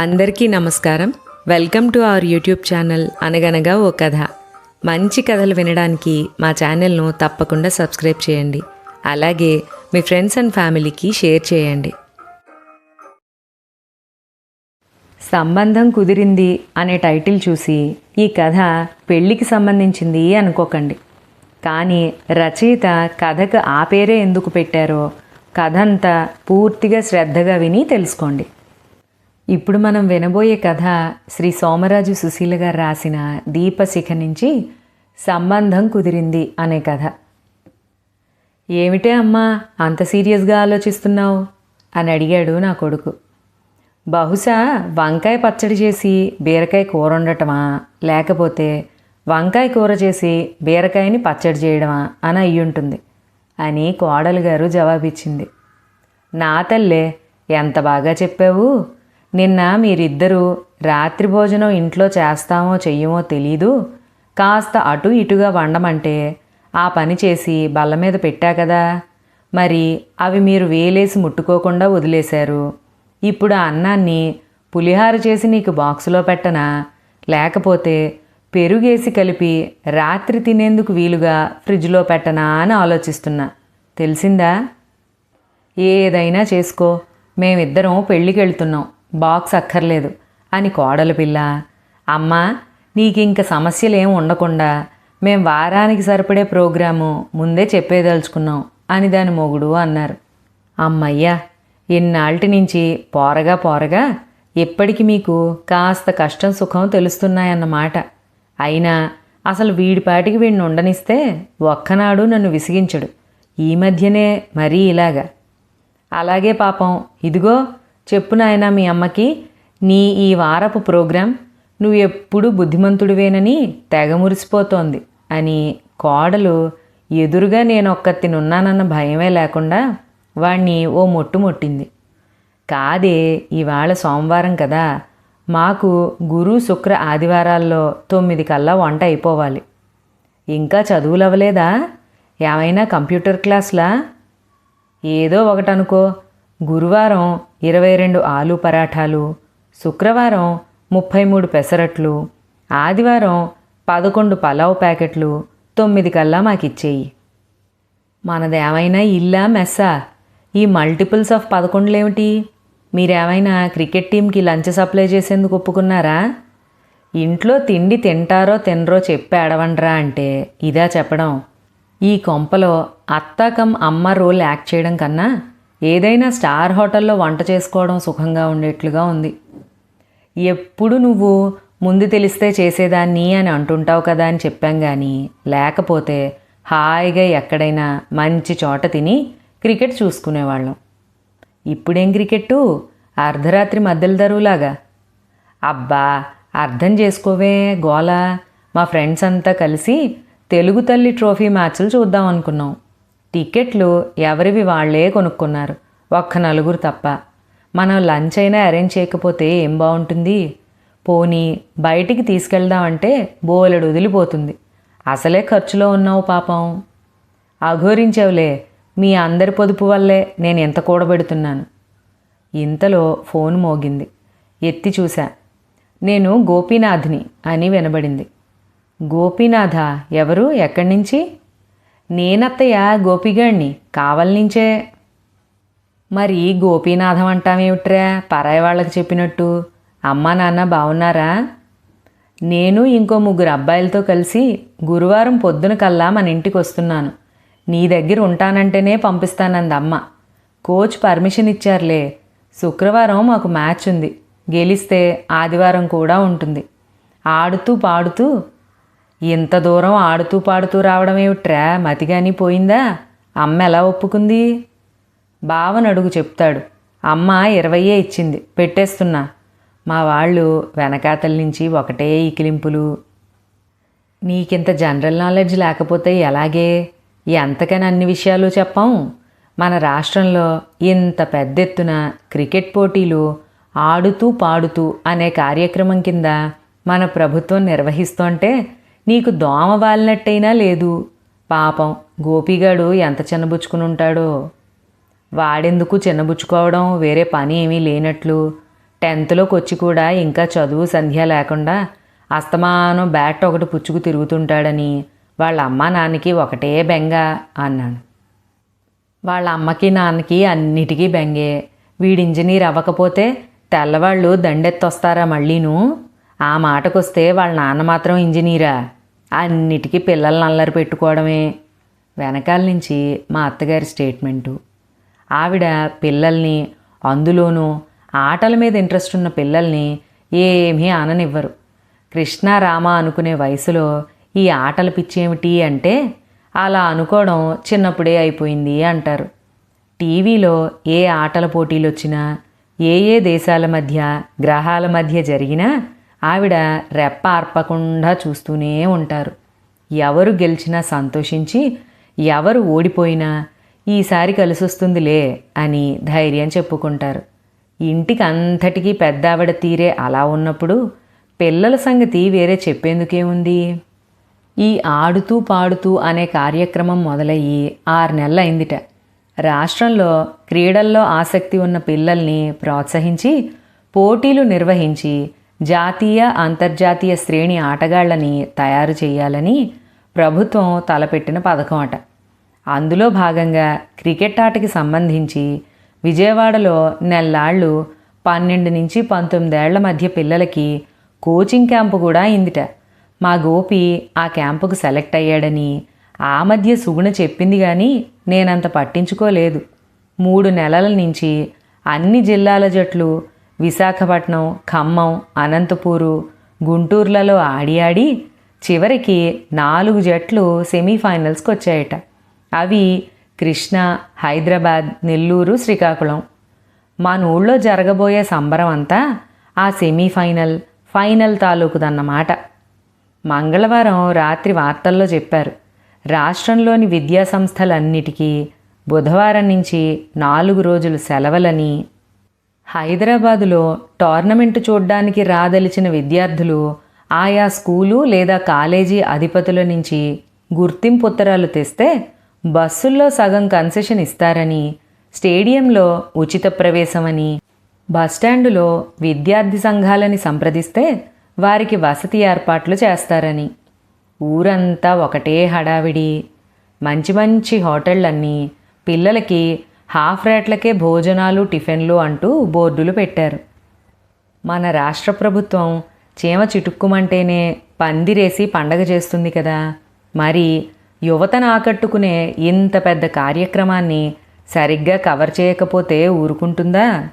అందరికీ నమస్కారం. Welcome to our YouTube channel అనగనగా ఓ కథ. మంచి కథలు వినడానికి మా ఛానల్ను తప్పకుండా సబ్స్క్రైబ్ చేయండి. అలాగే మీ ఫ్రెండ్స్ అండ్ ఫ్యామిలీకి షేర్ చేయండి. సంబంధం కుదిరింది అనే టైటిల్ చూసి ఈ కథ పెళ్ళికి సంబంధించింది అనుకోకండి. కానీ రచయిత కథకు ఆ పేరే ఎందుకు పెట్టారో కథ అంతా పూర్తిగా శ్రద్ధగా విని తెలుసుకోండి. ఇప్పుడు మనం వినబోయే కథ శ్రీ సోమరాజు సుశీల గారు రాసిన దీపశిఖ నుంచి సంబంధం కుదిరింది అనే కథ. ఏమిటే అమ్మా అంత సీరియస్గా ఆలోచిస్తున్నావు? అని అడిగాడు నా కొడుకు. బహుశా వంకాయ పచ్చడి చేసి బీరకాయ కూర ఉండటమా లేకపోతే వంకాయ కూర చేసి బీరకాయని పచ్చడి చేయడమా? అని అయ్యుంటుంది. అని కోడలు గారు జవాబిచ్చింది. నా తల్లే ఎంత బాగా చెప్పావు? నిన్న మీరిద్దరూ రాత్రి భోజనం ఇంట్లో చేస్తామో చెయ్యమో తెలీదు. కాస్త అటు ఇటుగా వండమంటే ఆ పని చేసి బల్ల మీద పెట్టా కదా. మరి అవి మీరు వేలేసి ముట్టుకోకుండా వదిలేశారు. ఇప్పుడు ఆ అన్నాన్ని పులిహార చేసి నీకు బాక్సులో పెట్టనా? లేకపోతే పెరుగేసి కలిపి రాత్రి తినేందుకు వీలుగా ఫ్రిడ్జ్లో పెట్టనా అని ఆలోచిస్తున్నా. తెలిసిందా? ఏదైనా చేసుకో. మేమిద్దరం పెళ్ళికి వెళ్తున్నాం బాక్స్ అక్కర్లేదు. అని కోడలు పిల్ల అమ్మా నీకింక సమస్యలేం ఉండకుండా మేం వారానికి సరిపడే ప్రోగ్రాము ముందే చెప్పేదలుచుకున్నాం అని దాని మొగుడు అన్నారు. అమ్మయ్యా ఇన్నాళ్ళటి నుంచి పోరగా పోరగా ఇప్పటికి మీకు కాస్త కష్టం సుఖం తెలుస్తున్నాయన్నమాట. అయినా అసలు వీడిపాటికి వీడిని ఉండనిస్తే ఒక్కనాడు నన్ను విసిగించడు. ఈ మధ్యనే మరీ ఇలాగా. అలాగే పాపం ఇదిగో చెప్పు నాయనా మీ అమ్మకి నీ ఈ వారపు ప్రోగ్రాం నువ్వు ఎప్పుడు బుద్ధిమంతుడివేనని తెగ మురిసిపోతోంది అని కోడలు ఎదురుగా నేను ఒక్కతినున్నానన్న భయమే లేకుండా వాణ్ణి ఓ మొట్టు మొట్టింది. కాదే ఇవాళ సోమవారం కదా మాకు గురు శుక్ర ఆదివారాల్లో తొమ్మిది కల్లా వంట అయిపోవాలి. ఇంకా చదువులు అవ్వలేదా ఏమైనా కంప్యూటర్ క్లాస్లా? ఏదో ఒకటనుకో గురువారం ఇరవై రెండు ఆలు పరాఠాలు శుక్రవారం ముప్పై మూడు పెసరట్లు ఆదివారం పదకొండు పలావ్ ప్యాకెట్లు తొమ్మిది కల్లా మాకిచ్చేయి. మనదేమైనా ఇల్లా మెస్సా? ఈ మల్టిపుల్స్ ఆఫ్ పదకొండులేమిటి? మీరేమైనా క్రికెట్ టీంకి లంచ్ సప్లై చేసేందుకు ఒప్పుకున్నారా? ఇంట్లో తిండి తింటారో తినరో చెప్పి అడవండ్రా అంటే ఇదా చెప్పడం. ఈ కొంపలో అత్తాకం అమ్మ రోల్ యాక్ట్ చేయడం కన్నా ఏదైనా స్టార్ హోటల్లో వంట చేసుకోవడం సుఖంగా ఉండేట్లుగా ఉంది. ఎప్పుడు నువ్వు ముందు తెలిస్తే చేసేదాన్ని అని అంటుంటావు కదా అని చెప్పాం కానీ లేకపోతే హాయిగా ఎక్కడైనా మంచి చోట తిని క్రికెట్ చూసుకునేవాళ్ళం. ఇప్పుడేం క్రికెట్టు? అర్ధరాత్రి మధ్యల దరువులాగా. అబ్బా అర్థం చేసుకోవే గోల. మా ఫ్రెండ్స్ అంతా కలిసి తెలుగు తల్లి ట్రోఫీ మ్యాచ్లు చూద్దాం అనుకున్నాం. టికెట్లు ఎవరివి వాళ్ళే కొనుక్కున్నారు. ఒక్క నలుగురు తప్ప. మనం లంచ్ అయినా అరేంజ్ చేయకపోతే ఏం బాగుంటుంది పోనీ బయటికి తీసుకెళ్దామంటే బోలెడు వదిలిపోతుంది. అసలే ఖర్చులో ఉన్నావు పాపం. అఘోరించావులే. మీ అందరి పొదుపు వల్లే నేను ఎంత కూడబెడుతున్నాను. ఇంతలో ఫోన్ మోగింది. ఎత్తి చూశా. నేను గోపీనాథ్ని అని వినబడింది. గోపీనాథ ఎవరు? ఎక్కడి నుంచి నేనత్తయ్య గోపిగాణ్ణి కావలనించే మరి గోపీనాథం అంటామేమిట్రా? పరాయి వాళ్ళకి చెప్పినట్టు. అమ్మా నాన్న బాగున్నారా నేను ఇంకో ముగ్గురు అబ్బాయిలతో కలిసి గురువారం పొద్దున కల్లా మన ఇంటికి వస్తున్నాను. నీ దగ్గర ఉంటానంటేనే పంపిస్తానంది అమ్మ. కోచ్ పర్మిషన్ ఇచ్చారులే. శుక్రవారం మాకు మ్యాచ్ ఉంది. గెలిస్తే ఆదివారం కూడా ఉంటుంది. ఆడుతూ పాడుతూ ఇంత దూరం ఆడుతూ పాడుతూ రావడం ఏమిట్రా? మతిగాని పోయిందా? అమ్మ ఎలా ఒప్పుకుంది? బావని అడుగు చెప్తాడు. అమ్మ ఇరవయే ఇచ్చింది. పెట్టేస్తున్నా. మా వాళ్ళు వెనకాతల నుంచి ఒకటే ఈకిలింపులు నీకింత జనరల్ నాలెడ్జ్ లేకపోతే ఎలాగే? ఎంతకని అన్ని విషయాలు చెప్పాం? మన రాష్ట్రంలో ఇంత పెద్ద ఎత్తున క్రికెట్ పోటీలు ఆడుతూ పాడుతూ అనే కార్యక్రమం కింద మన ప్రభుత్వం నిర్వహిస్తుంటే నీకు దోమ వాలినట్టయినా లేదు. పాపం గోపిగాడు ఎంత చిన్నబుచ్చుకుని ఉంటాడో వాడెందుకు చిన్నబుచ్చుకోవడం? వేరే పని ఏమీ లేనట్లు. టెన్త్లోకి వచ్చి కూడా ఇంకా చదువు సంధ్య లేకుండా అస్తమానం బ్యాట్ ఒకటి పుచ్చుకు తిరుగుతుంటాడని వాళ్ళ అమ్మ నాన్నకి ఒకటే బెంగ అన్నాను వాళ్ళ అమ్మకి నాన్నకి అన్నిటికీ బెంగే. వీడి ఇంజనీర్ అవ్వకపోతే తెల్లవాళ్ళు దండెత్తొస్తారా మళ్ళీను? ఆ మాటకొస్తే వాళ్ళ నాన్న మాత్రం ఇంజనీరా. అన్నిటికీ పిల్లల్ని అల్లరి పెట్టుకోవడమే. వెనకాల నుంచి మా అత్తగారి స్టేట్మెంటు. ఆవిడ పిల్లల్ని అందులోనూ ఆటల మీద ఇంట్రెస్ట్ ఉన్న పిల్లల్ని ఏమీ ఆననివ్వరు కృష్ణ రామ అనుకునే వయసులో ఈ ఆటల పిచ్చేమిటి అంటే అలా అనుకోవడం చిన్నప్పుడే అయిపోయింది అంటారు. టీవీలో ఏ ఆటల పోటీలు వచ్చినా ఏ ఏ దేశాల మధ్య గ్రహాల మధ్య జరిగినా ఆవిడ రెప్ప ఆర్పకుండా చూస్తూనే ఉంటారు. ఎవరు గెలిచినా సంతోషించి ఎవరు ఓడిపోయినా ఈసారి కలిసొస్తుందిలే అని ధైర్యం చెప్పుకుంటారు. ఇంటికి అంతటికీ పెద్ద ఆవిడ తీరే అలా ఉన్నప్పుడు పిల్లల సంగతి వేరే చెప్పేందుకే ఉంది? ఈ ఆడుతూ పాడుతూ అనే కార్యక్రమం మొదలయ్యి ఆరు నెలలైందిట. రాష్ట్రంలో క్రీడల్లో ఆసక్తి ఉన్న పిల్లల్ని ప్రోత్సహించి పోటీలు నిర్వహించి జాతీయ అంతర్జాతీయ శ్రేణి ఆటగాళ్ళని తయారు చేయాలని ప్రభుత్వం తలపెట్టిన పథకం అట అందులో భాగంగా క్రికెట్ ఆటకి సంబంధించి విజయవాడలో నెల్లాళ్ళు పన్నెండు నుంచి పంతొమ్మిదేళ్ళ మధ్య పిల్లలకి కోచింగ్ క్యాంపు కూడా అయిందిట. మా గోపి ఆ క్యాంపుకు సెలెక్ట్ అయ్యాడని ఆ మధ్య సుగుణ చెప్పింది కానీ నేనంత పట్టించుకోలేదు. మూడు నెలల నుంచి అన్ని జిల్లాల జట్లు విశాఖపట్నం ఖమ్మం అనంతపూరు గుంటూరులలో ఆడి ఆడి చివరికి నాలుగు జట్లు సెమీఫైనల్స్కి వచ్చాయట అవి కృష్ణ హైదరాబాద్ నెల్లూరు శ్రీకాకుళం. మన ఊళ్ళో జరగబోయే సంబరం అంతా ఆ సెమీఫైనల్ ఫైనల్ తాలూకుదన్నమాట. మంగళవారం రాత్రి వార్తల్లో చెప్పారు. రాష్ట్రంలోని విద్యాసంస్థలన్నిటికీ బుధవారం నుంచి నాలుగు రోజులు సెలవులని హైదరాబాదులో టోర్నమెంట్ చూడ్డానికి రాదలిచిన విద్యార్థులు ఆయా స్కూలు లేదా కాలేజీ అధిపతుల నుంచి గుర్తింపు ఉత్తరాలు తెస్తే బస్సుల్లో సగం కన్సెషన్ ఇస్తారని స్టేడియంలో ఉచిత ప్రవేశమని బస్టాండులో విద్యార్థి సంఘాలని సంప్రదిస్తే వారికి వసతి ఏర్పాట్లు చేస్తారని. ఊరంతా ఒకటే హడావిడి. మంచి మంచి హోటళ్ళన్నీ పిల్లలకి హాఫ్ రేట్లకే భోజనాలు టిఫిన్లు అంటూ బోర్డులు పెట్టారు. మన రాష్ట్ర ప్రభుత్వం చీమ చిటుక్కుమంటేనే పందిరేసి పండగ చేస్తుంది కదా. మరి యువతను ఆకట్టుకునే ఇంత పెద్ద కార్యక్రమాన్ని సరిగ్గా కవర్ చేయకపోతే ఊరుకుంటుందా?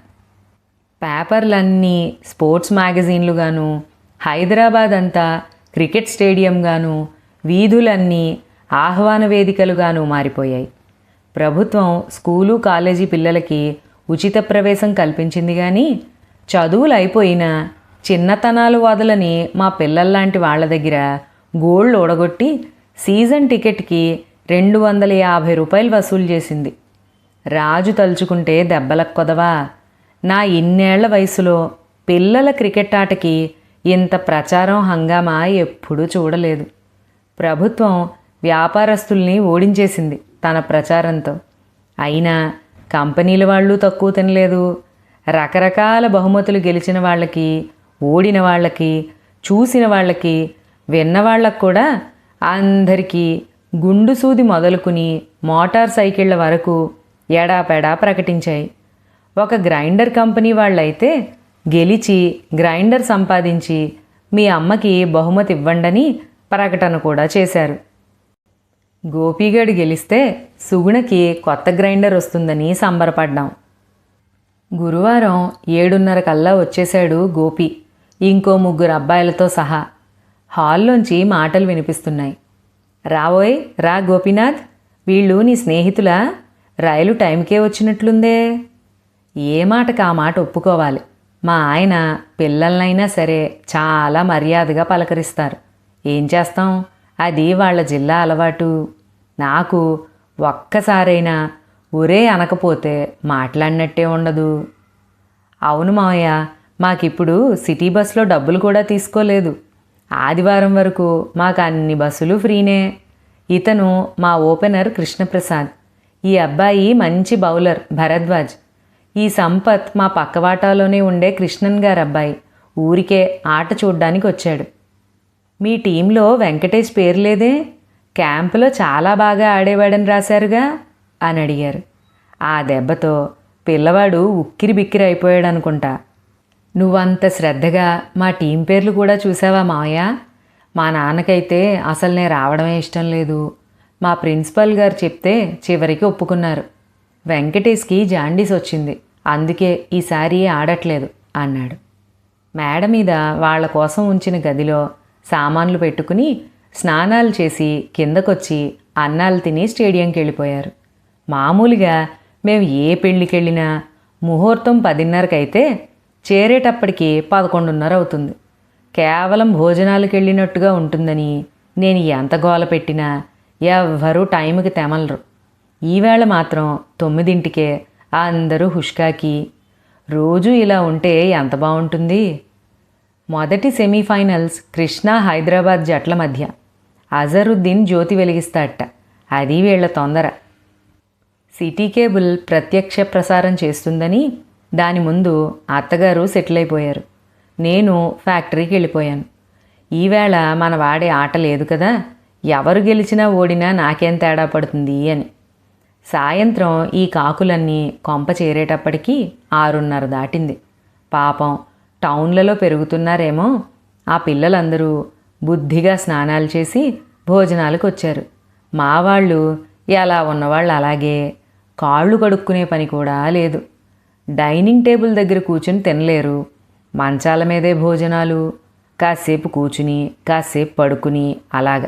పేపర్లన్నీ స్పోర్ట్స్ మ్యాగజైన్లుగాను హైదరాబాద్ అంతా క్రికెట్ స్టేడియం గాను వీధులన్నీ ఆహ్వాన వేదికలుగాను మారిపోయాయి. ప్రభుత్వం స్కూలు కాలేజీ పిల్లలకి ఉచిత ప్రవేశం కల్పించింది కానీ చదువులు అయిపోయినా చిన్నతనాలు వదలని మా పిల్లల్లాంటి వాళ్ళ దగ్గర గోల్డ్ ఓడగొట్టి సీజన్ టికెట్కి రెండు వందల యాభై రూపాయలు వసూలు చేసింది. రాజు తలుచుకుంటే దెబ్బలకు కొదవా? నా ఇన్నేళ్ళ వయసులో పిల్లల క్రికెట్ ఆటకి ఇంత ప్రచారం హంగామా ఎప్పుడూ చూడలేదు. ప్రభుత్వం వ్యాపారస్తుల్ని ఓడించేసింది. తన ప్రచారంతో. అయినా కంపెనీల వాళ్ళు తక్కువ తినలేదు. రకరకాల బహుమతులు గెలిచిన వాళ్ళకి ఓడిన వాళ్ళకి చూసిన వాళ్ళకి విన్న వాళ్ళకు కూడా అందరికీ గుండు సూది మొదలుకుని మోటార్ సైకిళ్ళ వరకు ఎడాపెడా ప్రకటించాయి. ఒక గ్రైండర్ కంపెనీ వాళ్ళైతే గెలిచి గ్రైండర్ సంపాదించి మీ అమ్మకి బహుమతి ఇవ్వండని ప్రకటన కూడా చేశారు. గోపీగడు గెలిస్తే సుగుణకి కొత్త గ్రైండర్ వస్తుందని సంబరపడ్డాం. గురువారం ఏడున్నర కల్లా వచ్చేశాడు గోపి ఇంకో ముగ్గురు అబ్బాయిలతో సహా. హాల్లోంచి మాటలు వినిపిస్తున్నాయి. రావోయ్ రా గోపీనాథ్ వీళ్ళు నీ స్నేహితులా? రైలు టైంకే వచ్చినట్లుందే. ఏ మాటకు ఆ మాట ఒప్పుకోవాలి. మా ఆయన పిల్లలనైనా సరే చాలా మర్యాదగా పలకరిస్తారు. ఏం చేస్తాం? అది వాళ్ళ జిల్లా అలవాటు. నాకు ఒక్కసారైనా ఒరే అనకపోతే మాట్లాడినట్టే ఉండదు. అవును మావయ్య మాకిప్పుడు సిటీ బస్సులో డబ్బులు కూడా తీసుకోలేదు. ఆదివారం వరకు మాకు అన్ని బస్సులు ఫ్రీనే. ఇతను మా ఓపెనర్ కృష్ణప్రసాద్. ఈ అబ్బాయి మంచి బౌలర్ భరద్వాజ్. ఈ సంపత్ మా పక్కవాటాలోనే ఉండే కృష్ణన్ గారు అబ్బాయి ఊరికే ఆట చూడ్డానికి వచ్చాడు మీ టీంలో వెంకటేష్ పేరు లేదే? క్యాంపులో చాలా బాగా ఆడేవాడని రాశారుగా? అని అడిగారు. ఆ దెబ్బతో పిల్లవాడు ఉక్కిరి బిక్కిరి అయిపోయాడు అనుకుంటా నువ్వంత శ్రద్ధగా మా టీం పేర్లు కూడా చూసావా మావయ్య? మా నాన్నకైతే అసలు నేను రావడమే ఇష్టం లేదు. మా ప్రిన్సిపల్ గారు చెప్తే చివరికి ఒప్పుకున్నారు. వెంకటేష్కి జాండీస్ వచ్చింది. అందుకే ఈసారి ఆడట్లేదు అన్నాడు. మేడ మీద వాళ్ళ కోసం ఉంచిన గదిలో సామాన్లు పెట్టుకుని స్నానాలు చేసి కిందకొచ్చి అన్నాలు తిని స్టేడియంకి వెళ్ళిపోయారు. మామూలుగా మేము ఏ పెళ్ళికి వెళ్ళినా ముహూర్తం పదిన్నరకైతే చేరేటప్పటికి పదకొండున్నర అవుతుంది. కేవలం భోజనాలకు వెళ్ళినట్టుగా ఉంటుందని నేను ఎంత గోల పెట్టినా ఎవ్వరూ టైంకి తెమలరు. ఈవేళ మాత్రం తొమ్మిదింటికే అందరూ హుష్కాకి రోజు ఇలా ఉంటే ఎంత బాగుంటుంది మొదటి సెమీఫైనల్స్ కృష్ణా హైదరాబాద్ జట్ల మధ్య. అజరుద్దీన్ జ్యోతి వెలిగిస్తాడట. అది వీళ్ళ తొందర. సిటీ కేబుల్ ప్రత్యక్ష ప్రసారం చేస్తుందని దాని ముందు అత్తగారు సెటిల్ అయిపోయారు నేను ఫ్యాక్టరీకి వెళ్ళిపోయాను. ఈవేళ మన వాడే ఆట లేదు కదా. ఎవరు గెలిచినా ఓడినా నాకేం తేడా పడుతుంది అని. సాయంత్రం ఈ కాకులన్నీ కొంప చేరేటప్పటికీ ఆరున్నర దాటింది. పాపం టౌన్లలో పెరుగుతున్నారేమో. ఆ పిల్లలందరూ బుద్ధిగా స్నానాలు చేసి భోజనాలకు వచ్చారు మా వాళ్ళు ఎలా ఉన్నవాళ్ళు అలాగే. కాళ్ళు కడుక్కునే పని కూడా లేదు. డైనింగ్ టేబుల్ దగ్గర కూర్చుని తినలేరు. మంచాల మీదే భోజనాలు. కాసేపు కూర్చుని కాసేపు పడుకుని అలాగ.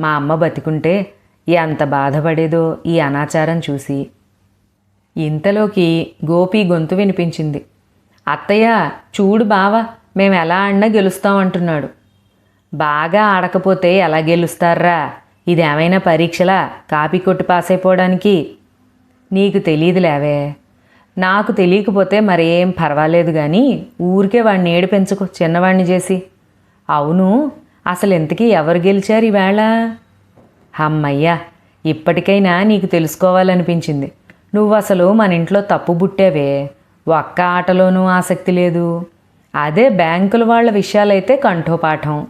మా అమ్మ బతికుంటే ఎంత బాధపడేదో ఈ అనాచారం చూసి. ఇంతలోకి గోపి గొంతు వినిపించింది. అత్తయ్య చూడు బావ మేము ఎలా ఆడినా గెలుస్తాం అంటున్నాడు. బాగా ఆడకపోతే ఎలా గెలుస్తారా? ఇదేమైనా పరీక్షలా? కాపీ కొట్టి పాస్ అయిపోవడానికి? నీకు తెలియదులేవే నాకు తెలియకపోతే మరేం పర్వాలేదు కానీ ఊరికే వాడిని ఏడిపించుకో చిన్నవాడిని చేసి. అవును అసలు ఇంతకీ ఎవరు గెలిచారు ఈవేళ? అమ్మయ్యా ఇప్పటికైనా నీకు తెలుసుకోవాలనిపించింది. నువ్వు అసలు మన ఇంట్లో తప్పు బుట్టావే. ఒక్క ఆటలోనూ ఆసక్తి లేదు. అదే బ్యాంకుల వాళ్ళ విషయాలైతే కంఠోపాఠం.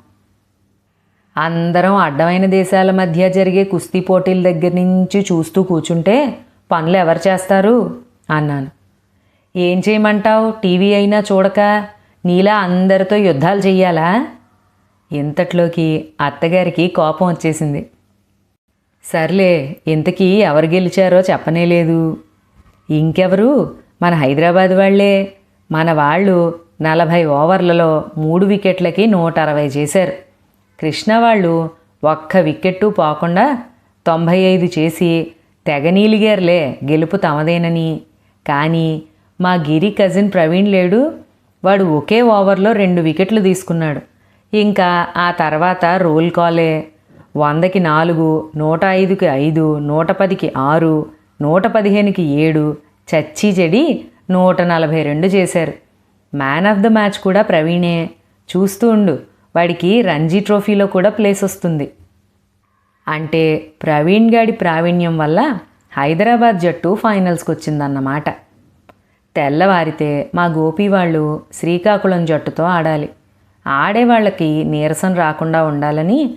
అందరం అడ్డమైన దేశాల మధ్య జరిగే కుస్తీ పోటీల దగ్గర నుంచి చూస్తూ కూర్చుంటే పనులు ఎవరు చేస్తారు? అన్నాను. ఏం చేయమంటావు? టీవీ అయినా చూడక నీలా అందరితో యుద్ధాలు చెయ్యాలా? ఇంతట్లోకి అత్తగారికి కోపం వచ్చేసింది. సర్లే ఇంతకీ ఎవరు గెలిచారో చెప్పనే లేదు. ఇంకెవరు? మన హైదరాబాద్ వాళ్ళే. మన వాళ్ళు నలభై ఓవర్లలో మూడు వికెట్లకి నూట అరవై చేశారు. కృష్ణ వాళ్ళు ఒక్క వికెట్టు పోకుండా తొంభై ఐదు చేసి తెగనీలిగారులే గెలుపు తమదేనని. కానీ మా గిరి కజిన్ ప్రవీణ్ లేడు. వాడు ఒకే ఓవర్లో రెండు వికెట్లు తీసుకున్నాడు. ఇంకా ఆ తర్వాత రోల్ కాలే. వందకి నాలుగు నూట ఐదుకి ఐదు నూట పదికి ఆరు నూట పదిహేనుకి ఏడు చచ్చి చెడి నూట నలభై రెండు చేశారు. మ్యాన్ ఆఫ్ ద మ్యాచ్ కూడా ప్రవీణే. చూస్తూ ఉండు వాడికి రంజీ ట్రోఫీలో కూడా ప్లేస్ వస్తుంది. అంటే ప్రవీణ్ గాడి ప్రావీణ్యం వల్ల హైదరాబాద్ జట్టు ఫైనల్స్కి వచ్చిందన్నమాట. తెల్లవారితే మా గోపి వాళ్ళు శ్రీకాకుళం జట్టుతో ఆడాలి. ఆడేవాళ్ళకి నీరసం రాకుండా ఉండాలని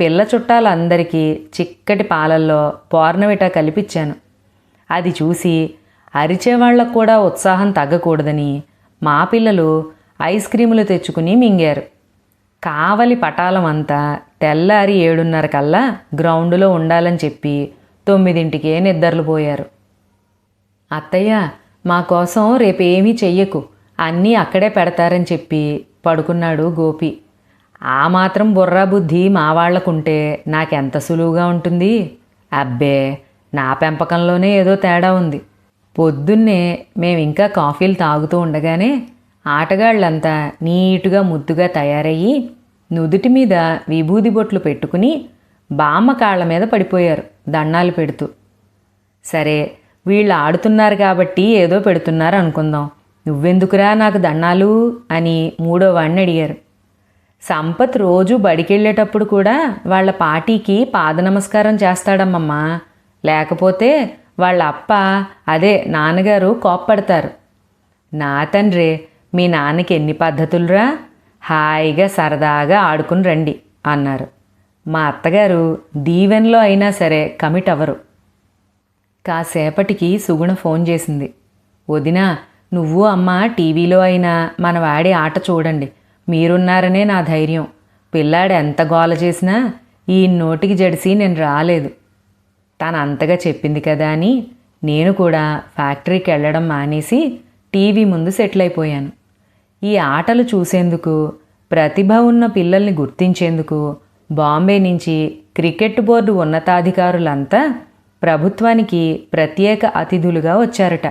పిల్ల చుట్టాలందరికీ చిక్కటి పాలల్లో పోర్నవిటా కలిపిచ్చాను అది చూసి అరిచేవాళ్ళకు కూడా ఉత్సాహం తగ్గకూడదని మా పిల్లలు ఐస్ క్రీములు తెచ్చుకుని మింగారు. కావలి పటాలం అంతా తెల్లారి ఏడున్నర కల్లా గ్రౌండ్లో ఉండాలని చెప్పి తొమ్మిదింటికే నిద్రలు పోయారు. అత్తయ్య మా కోసం రేపేమీ చెయ్యకు అన్నీ అక్కడే పెడతారని చెప్పి పడుకున్నాడు గోపి. ఆ మాత్రం బుర్రా బుద్ధి మా వాళ్ళకుంటే నాకెంత సులువుగా ఉంటుంది? అబ్బే నా పెంపకంలోనే ఏదో తేడా ఉంది. పొద్దున్నే మేము ఇంకా కాఫీలు తాగుతూ ఉండగానే ఆటగాళ్ళంతా నీటుగా ముద్దుగా తయారయ్యి నుదుటి మీద విభూది బొట్లు పెట్టుకుని బామ్మ కాళ్ళ మీద పడిపోయారు దండాలు పెడుతూ. సరే వీళ్ళు ఆడుతున్నారు కాబట్టి ఏదో పెడుతున్నారు అనుకుందాం. నువ్వెందుకురా నాకు దండాలు అని మూడో వాడిని అడిగారు. సంపత్ రోజు బడికెళ్ళేటప్పుడు కూడా వాళ్ళ పార్టీకి పాద నమస్కారం చేస్తాడమ్మమ్మా. లేకపోతే వాళ్ళ అప్ప అదే నాన్నగారు కోప్పడతారు. నా తండ్రి మీ నాన్నకి ఎన్ని పద్ధతులురా? హాయిగా సరదాగా ఆడుకుని రండి అన్నారు. మా అత్తగారు దీవెన్లో అయినా సరే కమిట్ అవ్వరు. కాసేపటికి సుగుణ ఫోన్ చేసింది. వదినా నువ్వు అమ్మ టీవీలో అయినా మన వాడి ఆట చూడండి. మీరున్నారనే నా ధైర్యం. పిల్లాడు ఎంత గోల చేసినా ఈ నోటికి జడిసి నేను రాలేదు. తను అంతగా చెప్పింది కదా అని నేను కూడా ఫ్యాక్టరీకి వెళ్ళడం మానేసి టీవీ ముందు సెటిల్ అయిపోయాను. ఈ ఆటలు చూసేందుకు ప్రతిభ ఉన్న పిల్లల్ని గుర్తించేందుకు బాంబే నుంచి క్రికెట్ బోర్డు ఉన్నతాధికారులంతా ప్రభుత్వానికి ప్రత్యేక అతిథులుగా వచ్చారట.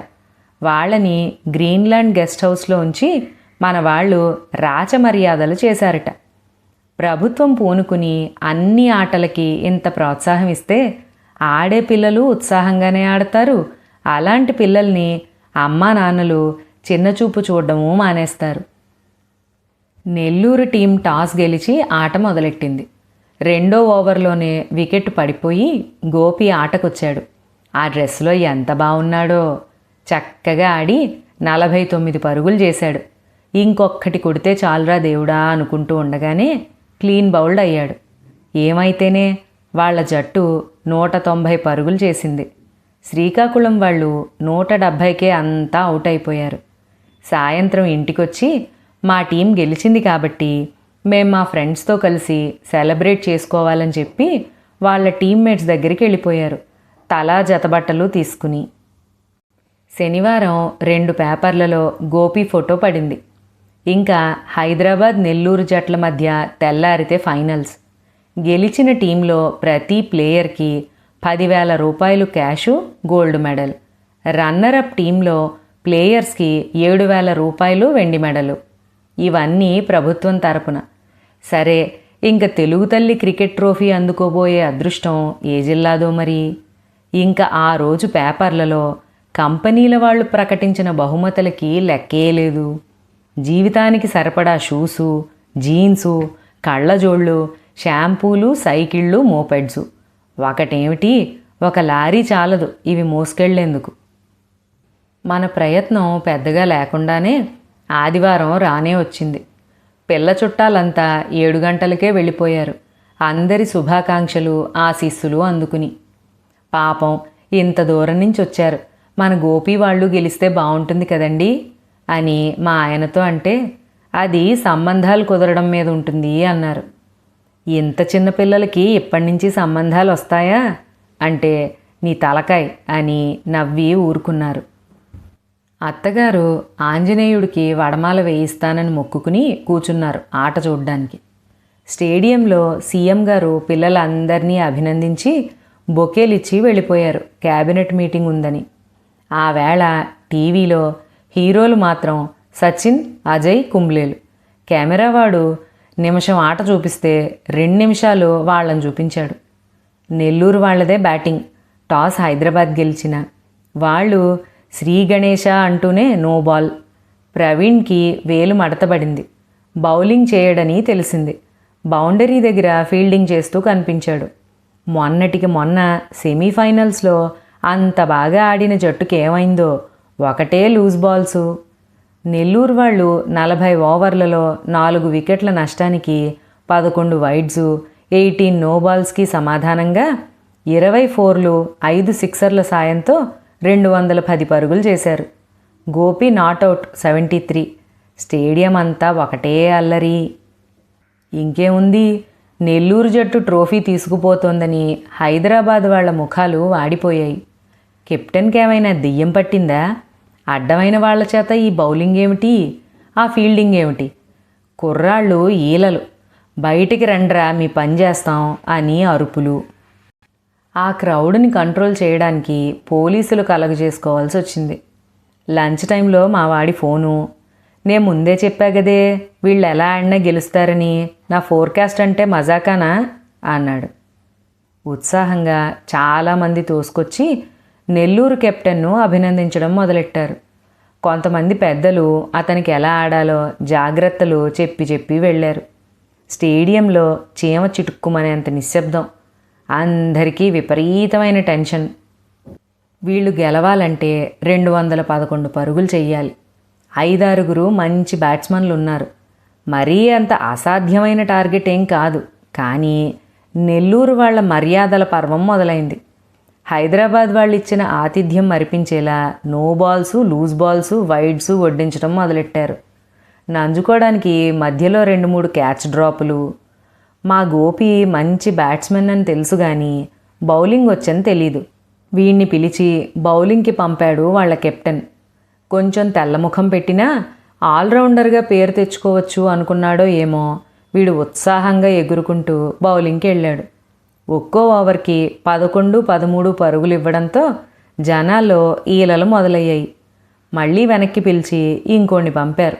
వాళ్ళని గ్రీన్లాండ్ గెస్ట్ హౌస్లో ఉంచి మన వాళ్ళు రాచమర్యాదలు చేశారట. ప్రభుత్వం పూనుకుని అన్ని ఆటలకి ఇంత ప్రోత్సాహం ఇస్తే ఆడే పిల్లలు ఉత్సాహంగానే ఆడతారు. అలాంటి పిల్లల్ని అమ్మా నాన్నలు చిన్నచూపు చూడడము మానేస్తారు. నెల్లూరు టీం టాస్ గెలిచి ఆట మొదలెట్టింది. రెండో ఓవర్లోనే వికెట్ పడిపోయి గోపి ఆటకొచ్చాడు. ఆ డ్రెస్లో ఎంత బాగున్నాడో చక్కగా ఆడి నలభై తొమ్మిది పరుగులు చేశాడు. ఇంకొక్కటి కొడితే చాలురా దేవుడా అనుకుంటూ ఉండగానే క్లీన్ బౌల్డ్ అయ్యాడు. ఏమైతేనే వాళ్ళ జట్టు నూట తొంభై పరుగులు చేసింది. శ్రీకాకుళం వాళ్ళు నూట డెబ్భైకే అంతా అవుట్ అయిపోయారు సాయంత్రం ఇంటికొచ్చి మా టీం గెలిచింది కాబట్టి మేము మా ఫ్రెండ్స్తో కలిసి సెలబ్రేట్ చేసుకోవాలని చెప్పి వాళ్ళ టీమ్మేట్స్ దగ్గరికి వెళ్ళిపోయారు. తలా జతబట్టలు తీసుకుని. శనివారం రెండు పేపర్లలో గోపి ఫోటో పడింది. ఇంకా హైదరాబాద్ నెల్లూరు జట్ల మధ్య తెల్లారితే ఫైనల్స్. గెలిచిన టీంలో ప్రతి ప్లేయర్కి పదివేల రూపాయలు cash gold medal. Runner up టీంలో ప్లేయర్స్కి ఏడు వేల రూపాయలు వెండి మెడలు. ఇవన్నీ ప్రభుత్వం తరపున. సరే ఇంక తెలుగు తల్లి క్రికెట్ ట్రోఫీ అందుకోబోయే అదృష్టం ఏ జిల్లాదో మరి? ఇంకా ఆ రోజు పేపర్లలో కంపెనీల వాళ్ళు ప్రకటించిన బహుమతులకి లెక్కే లేదు. జీవితానికి సరిపడా షూసు జీన్సు కళ్ళజోళ్ళు షాంపూలు సైకిళ్ళు మోపెడ్సు. ఒకటేమిటి? ఒక లారీ చాలదు. ఇవి మోసుకెళ్ళేందుకు మన ప్రయత్నం పెద్దగా లేకుండానే ఆదివారం రానే వచ్చింది. పిల్ల చుట్టాలంతా ఏడు గంటలకే వెళ్ళిపోయారు. అందరి శుభాకాంక్షలు ఆశీస్సులు అందుకుని. పాపం ఇంత దూరం నుంచి వచ్చారు. మన గోపి వాళ్ళు గెలిస్తే బాగుంటుంది కదండి? అని మా ఆయనతో అంటే అది సంబంధాలు కుదరడం మీద ఉంటుంది అన్నారు. ఇంత చిన్న పిల్లలకి ఇప్పటి నుంచి సంబంధాలు వస్తాయా? అంటే నీ తలకాయ్ అని నవ్వి ఊరుకున్నారు. అత్తగారు ఆంజనేయుడికి వడమాల వేయిస్తానని మొక్కుకుని కూచున్నారు ఆట చూడ్డానికి. స్టేడియంలో సీఎం గారు పిల్లలందరినీ అభినందించి బొకేలిచ్చి వెళ్ళిపోయారు. క్యాబినెట్ మీటింగ్ ఉందని. ఆ వేళ టీవీలో హీరోలు మాత్రం సచిన్ అజయ్ కుంబ్లేలు. కెమెరావాడు నిమిషం ఆట చూపిస్తే రెండు నిమిషాలు వాళ్ళని చూపించాడు. నెల్లూరు వాళ్ళదే బ్యాటింగ్. టాస్ హైదరాబాద్ గెలిచిన. వాళ్ళు శ్రీ గణేష అంటూనే నో బాల్. ప్రవీణ్కి వేలు మడతబడింది. బౌలింగ్ చేయడని తెలిసింది. బౌండరీ దగ్గర ఫీల్డింగ్ చేస్తూ కనిపించాడు. మొన్నటికి మొన్న సెమీఫైనల్స్లో అంత బాగా ఆడిన జట్టుకి ఏమైందో. ఒకటే లూజ్ బాల్సు. నెల్లూరు వాళ్ళు నలభై ఓవర్లలో నాలుగు వికెట్ల నష్టానికి పదకొండు వైడ్స్ ఎయిటీన్ నో బాల్స్కి సమాధానంగా ఇరవై ఫోర్లు ఐదు సిక్సర్ల సాయంతో రెండు వందల పది పరుగులు చేశారు. Gopi not out seventy three. Stadium అంతా ఒకటే అల్లరి. ఇంకేముంది? నెల్లూరు జట్టు ట్రోఫీ తీసుకుపోతోందని హైదరాబాద్ వాళ్ళ ముఖాలు వాడిపోయాయి. కెప్టెన్కి ఏమైనా దెయ్యం పట్టిందా? అడ్డమైన వాళ్ళ చేత ఈ బౌలింగ్ ఏమిటి? ఆ ఫీల్డింగ్ ఏమిటి? కుర్రాళ్ళు ఈలలు. బయటికి రండ్రా మీ పని చేస్తాం అని అరుపులు. ఆ క్రౌడ్ని కంట్రోల్ చేయడానికి పోలీసులు కలగజేసుకోవాల్సి వచ్చింది. లంచ్ టైంలో మా వాడి ఫోను. నేను ముందే చెప్పా కదే వీళ్ళు ఎలా ఆడినా గెలుస్తారని. నా ఫోర్కాస్ట్ అంటే మజాకానా? అన్నాడు. ఉత్సాహంగా చాలామంది తోసుకొచ్చి నెల్లూరు కెప్టెన్ను అభినందించడం మొదలెట్టారు. కొంతమంది పెద్దలు అతనికి ఎలా ఆడాలో జాగ్రత్తలు చెప్పి చెప్పి వెళ్ళారు. స్టేడియంలో చీమ చిటుక్కుమనేంత నిశ్శబ్దం. అందరికీ విపరీతమైన టెన్షన్. వీళ్ళు గెలవాలంటే రెండు వందల పదకొండు పరుగులు చెయ్యాలి. ఐదారుగురు మంచి బ్యాట్స్మెన్లు ఉన్నారు మరీ అంత అసాధ్యమైన టార్గెట్ ఏం కాదు. కానీ నెల్లూరు వాళ్ళ మర్యాదల పర్వం మొదలైంది. హైదరాబాద్ వాళ్ళు ఇచ్చిన ఆతిథ్యం మరిపించేలా no balls loose balls wides వడ్డించడం మొదలెట్టారు. నంజుకోవడానికి మధ్యలో రెండు మూడు క్యాచ్ డ్రాపులు. మా గోపి మంచి బ్యాట్స్మెన్ అని తెలుసు కానీ బౌలింగ్ వచ్చని తెలీదు. వీణ్ణి పిలిచి బౌలింగ్కి పంపాడు వాళ్ళ కెప్టెన్. కొంచెం తెల్లముఖం పెట్టినా ఆల్రౌండర్గా పేరు తెచ్చుకోవచ్చు అనుకున్నాడో ఏమో వీడు ఉత్సాహంగా ఎగురుకుంటూ బౌలింగ్కి వెళ్ళాడు ఒక్కో ఓవర్కి పదకొండు పదమూడు పరుగులు ఇవ్వడంతో జనాల్లో ఈలలు మొదలయ్యాయి. మళ్ళీ వెనక్కి పిలిచి ఇంకోణ్ణి పంపారు.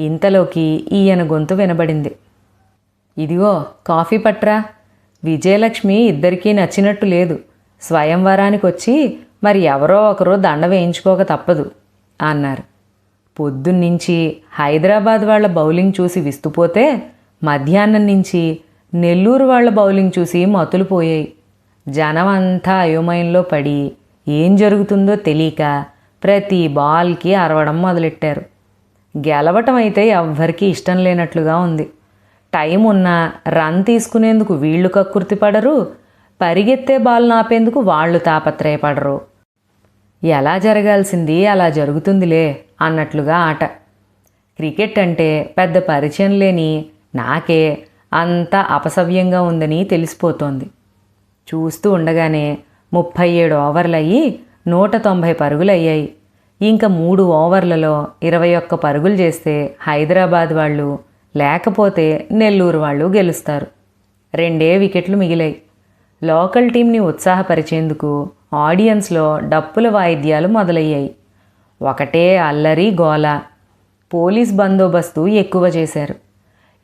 ఇంతలోకి ఈయన గొంతు వినబడింది. ఇదిగో కాఫీ పట్రా. విజయలక్ష్మి ఇద్దరికీ నచ్చినట్టు లేదు. స్వయంవరానికి వచ్చి మరి ఎవరో ఒకరు దండ వేయించుకోక తప్పదు అన్నారు. పొద్దున్నుంచి హైదరాబాద్ వాళ్ళ బౌలింగ్ చూసి విస్తుపోతే మధ్యాహ్నం నుంచి నెల్లూరు వాళ్ళ బౌలింగ్ చూసి మతులు పోయాయి. జనం అంతా అయోమయంలో పడి ఏం జరుగుతుందో తెలియక ప్రతి బాల్కి అరవడం మొదలెట్టారు. గెలవటం అయితే ఎవ్వరికీ ఇష్టం లేనట్లుగా ఉంది. టైం ఉన్నా రన్ తీసుకునేందుకు వీళ్ళు కక్కుర్తి పడరు పరిగెత్తే బాల్ నాపేందుకు వాళ్ళు తాపత్రయపడరు. ఎలా జరగాల్సింది అలా జరుగుతుందిలే అన్నట్లుగా ఆట. క్రికెట్ అంటే పెద్ద పరిచయం లేని నాకే అంత అపసవ్యంగా ఉందని తెలిసిపోతోంది. చూస్తూ ఉండగానే ముప్పై ఏడు ఓవర్లు అయ్యి నూట తొంభై పరుగులయ్యాయి. ఇంకా మూడు ఓవర్లలో ఇరవై ఒక్క పరుగులు చేస్తే హైదరాబాద్ వాళ్ళు లేకపోతే నెల్లూరు వాళ్ళు గెలుస్తారు. రెండే వికెట్లు మిగిలాయి. లోకల్ టీంని ఉత్సాహపరిచేందుకు ఆడియన్స్లో డప్పుల వాయిద్యాలు మొదలయ్యాయి. ఒకటే అల్లరి గోల. పోలీస్ బందోబస్తు ఎక్కువ చేశారు.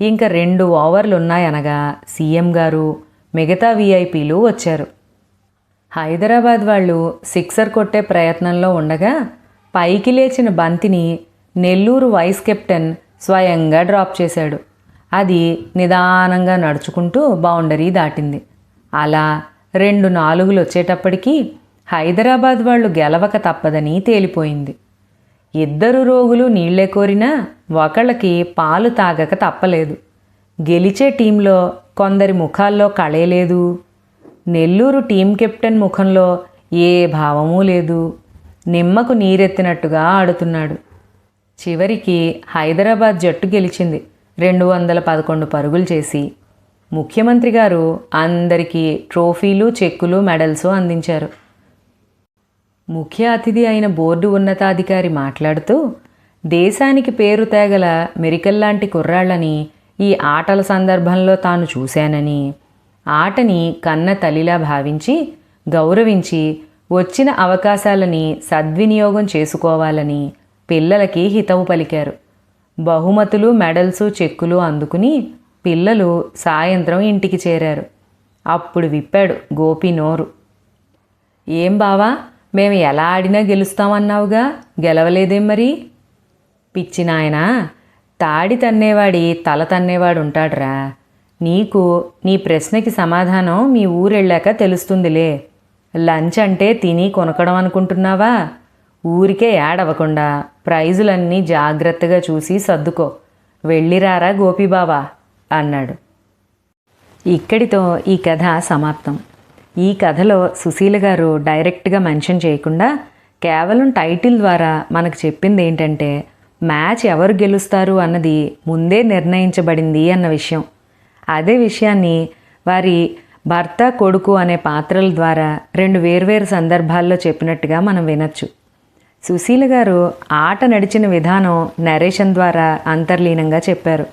ఇంకా రెండు ఓవర్లు ఉన్నాయనగా సీఎం గారు మిగతా వీఐపీలు వచ్చారు. హైదరాబాద్ వాళ్ళు సిక్సర్ కొట్టే ప్రయత్నంలో ఉండగా పైకి లేచిన బంతిని నెల్లూరు వైస్ కెప్టెన్ స్వయంగా డ్రాప్ చేశాడు. అది నిదానంగా నడుచుకుంటూ బౌండరీ దాటింది. అలా రెండు నాలుగులు వచ్చేటప్పటికీ హైదరాబాద్ వాళ్ళు గెలవక తప్పదని తేలిపోయింది. ఇద్దరు రోగులు నీళ్ళే కోరినా ఒకళ్ళకి పాలు తాగక తప్పలేదు. గెలిచే టీంలో కొందరి ముఖాల్లో కళే లేదు. నెల్లూరు టీం కెప్టెన్ ముఖంలో ఏ భావమూ లేదు. నిమ్మకు నీరెత్తినట్టుగా ఆడుతున్నాడు. చివరికి హైదరాబాద్ జట్టు గెలిచింది. రెండు వందల పదకొండు పరుగులు చేసి ముఖ్యమంత్రి గారు అందరికీ ట్రోఫీలు చెక్కులు మెడల్స్ అందించారు. ముఖ్య అతిథి అయిన బోర్డు ఉన్నతాధికారి మాట్లాడుతూ దేశానికి పేరు తేగల మెరికల్లాంటి కుర్రాళ్ళని ఈ ఆటల సందర్భంలో తాను చూశానని ఆటని కన్న తల్లిలా భావించి గౌరవించి వచ్చిన అవకాశాలని సద్వినియోగం చేసుకోవాలని పిల్లలకి హితవు పలికారు. బహుమతులు మెడల్స్ చెక్కులు అందుకుని పిల్లలు సాయంత్రం ఇంటికి చేరారు. అప్పుడు విప్పాడు గోపి నోరు. ఏం బావా మేము ఎలా ఆడినా గెలుస్తామన్నావుగా? గెలవలేదేం మరి? పిచ్చి నాయనా తాడి తన్నేవాడి తల తన్నేవాడు ఉంటాడ్రా నీకు నీ ప్రశ్నకి సమాధానం మీ ఊరెళ్ళాక తెలుస్తుందిలే. లంచ్ అంటే తిని కొనకడం అనుకుంటున్నావా? ఊరికే ఏడవకుండా ప్రైజులన్నీ జాగ్రత్తగా చూసి సర్దుకో. వెళ్ళిరారా గోపీబావా? అన్నాడు. ఇక్కడితో ఈ కథ సమాప్తం. ఈ కథలో సుశీల గారు డైరెక్ట్గా మెన్షన్ చేయకుండా కేవలం టైటిల్ ద్వారా మనకు చెప్పింది ఏంటంటే మ్యాచ్ ఎవరు గెలుస్తారు అన్నది ముందే నిర్ణయించబడింది అన్న విషయం. అదే విషయాన్ని వారి భర్త కొడుకు అనే పాత్రల ద్వారా రెండు వేర్వేరు సందర్భాల్లో చెప్పినట్టుగా మనం వినొచ్చు. సుశీల గారు ఆట నడిచిన విధానం నరేషన్ ద్వారా అంతర్లీనంగా చెప్పారు.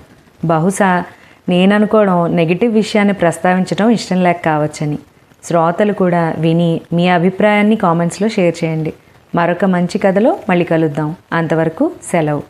బహుశా నేను అనుకోవడం నెగిటివ్ విషయాన్ని ప్రస్తావించడం ఇష్టం లేక కావచ్చని. శ్రోతలు కూడా విని మీ అభిప్రాయాన్ని కామెంట్స్లో షేర్ చేయండి. మరొక మంచి కథలో మళ్ళీ కలుద్దాం. అంతవరకు సెలవు.